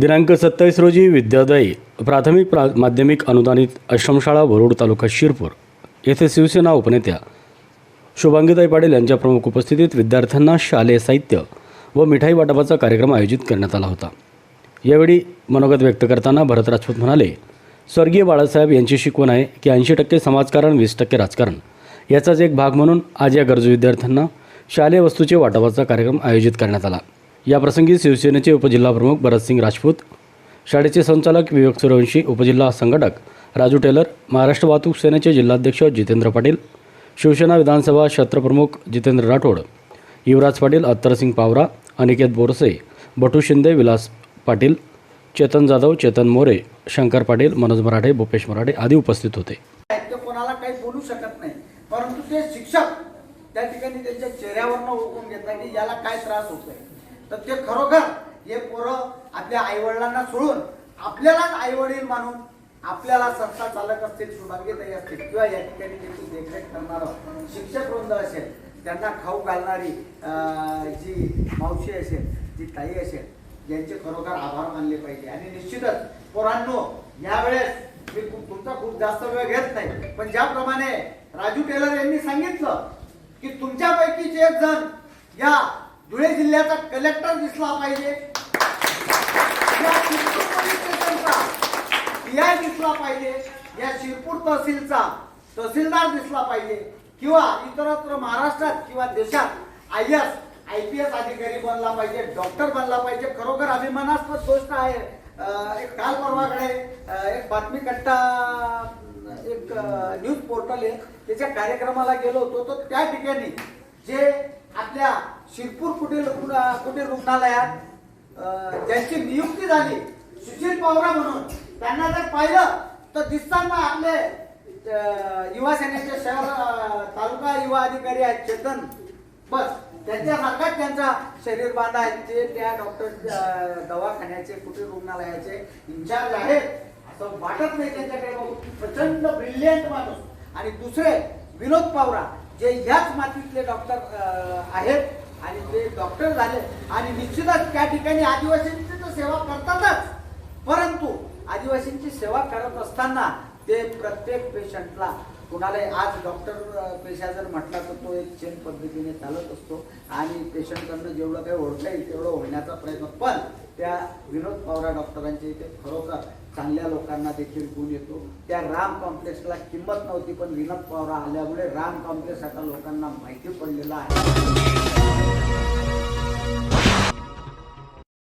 दिनांक सत्तावीस रोजी विद्यादायी प्राथमिक प्रा माध्यमिक अनुदानित आश्रमशाळा वरुड तालुका शिरपूर येथे शिवसेना उपनेत्या शुभांगीताई पाटील यांच्या प्रमुख उपस्थितीत विद्यार्थ्यांना शालेय साहित्य व मिठाई वाटपाचा कार्यक्रम आयोजित करण्यात आला होता. यावेळी मनोगत व्यक्त करताना भरत राजपूत म्हणाले स्वर्गीय बाळासाहेब यांची शिकवण आहे की ऐंशी टक्के समाजकारण वीस टक्के राजकारण. याचाच एक भाग म्हणून आज या गरजू विद्यार्थ्यांना शालेय वस्तूचे वाटपाचा कार्यक्रम आयोजित करण्यात आला. याप्रसंगी शिवसेनेचे उपजिल्हाप्रमुख भरतसिंग राजपूत शाळेचे संचालक विवेक सूर्यवंशी उपजिल्हा संघटक राजू टेलर महाराष्ट्र वाहतूक सेनेचे जिल्हाध्यक्ष जितेंद्र पाटील शिवसेना विधानसभा क्षेत्रप्रमुख जितेंद्र राठोड युवराज पाटील अत्तरसिंग पावरा अनिकेत बोरसे बटू शिंदे विलास पाटील चेतन जाधव चेतन मोरे शंकर पाटील मनोज मराठे भूपेश मराठे आदी उपस्थित होते. ते कोणाला काही बोलू शकत नाही परंतु ते शिक्षक त्या ठिकाणी त्यांच्या चेहऱ्यावरनं ओळखून घेतात की याला काय त्रास होतोय. तर ते खरोखर हे पोरं आपल्या आईवडिलांना सोडून आपल्यालाच आईवडील मानून आपल्याला संस्था चालक असतील सुभाग्यताई असतील किंवा या ठिकाणी त्याची देखरेख करणारं शिक्षक वृंद असेल त्यांना खाऊ घालणारी जी मावशी असेल जी ताई असेल यांचे खरोखर आभार मानले पाहिजे. आणि निश्चितच पोरांनो यावेळेस मी तुमचा खूप जास्त वेळ घेत नाही पण ज्याप्रमाणे राजू टेलर यांनी सांगितलं की तुमच्यापैकी एक जण या धुळे जिल्ह्याचा कलेक्टर दिसला पाहिजे. या शिरपूर पोलीस स्टेशनचा. दिसला पाहिजे. या शिरपूर तहसीलचा. तहसीलदार दिसला पाहिजे. किंवा इतरत्र महाराष्ट्रात किंवा देशात I S I P S अधिकारी बनला पाहिजे डॉक्टर बनला पाहिजे. खरोखर अभिमानास्पद गोष्ट आहे. एक काल परवाकडे एक बातमी कट्टा एक न्यूज पोर्टल आहे. त्याच्या कार्यक्रमाला गेलो होतो. तर त्या ठिकाणी जे आपल्या शिरपूर कुटीर रुग्ण- कुटीर रुग्णालयात ज्यांची नियुक्ती झाली सुशील पवरा म्हणून त्यांना जर पाहिलं तर दिसताना आपले युवा सेनेचे शहर तालुका युवा अधिकारी आहेत चेतन बस त्यांच्यासारखाच त्यांचा शरीर बांधा आहे ते त्या डॉक्टर दवाखान्याचे कुटीर रुग्णालयाचे इन्चार्ज आहेत असं वाटत नाही त्यांच्याकडे बघून. प्रचंड ब्रिलियंट माणूस. आणि दुसरे विनोद पावरा जे ह्याच मातीतले डॉक्टर आहेत आणि ते डॉक्टर झाले. आणि निश्चितच त्या ठिकाणी आदिवासींची तर सेवा करतातच. परंतु आदिवासींची सेवा करत असताना ते प्रत्येक पेशंटला कुणालाही आज डॉक्टर पेशा जर म्हटला तर तो एक चेन पद्धतीने चालत असतो. आणि पेशंटकडनं जेवढं काही ओळखता येईल तेवढं होण्याचा प्रयत्न. पण त्या विनोद पवारा डॉक्टरांच्या इथे खरोखर चांगल्या लोकांना देखील गुण येतो. त्या राम कॉम्प्लेक्सला किंमत नव्हती पण विनोद पवार आल्यामुळे राम कॉम्प्लेक्स आता लोकांना माहिती पडलेला आहे.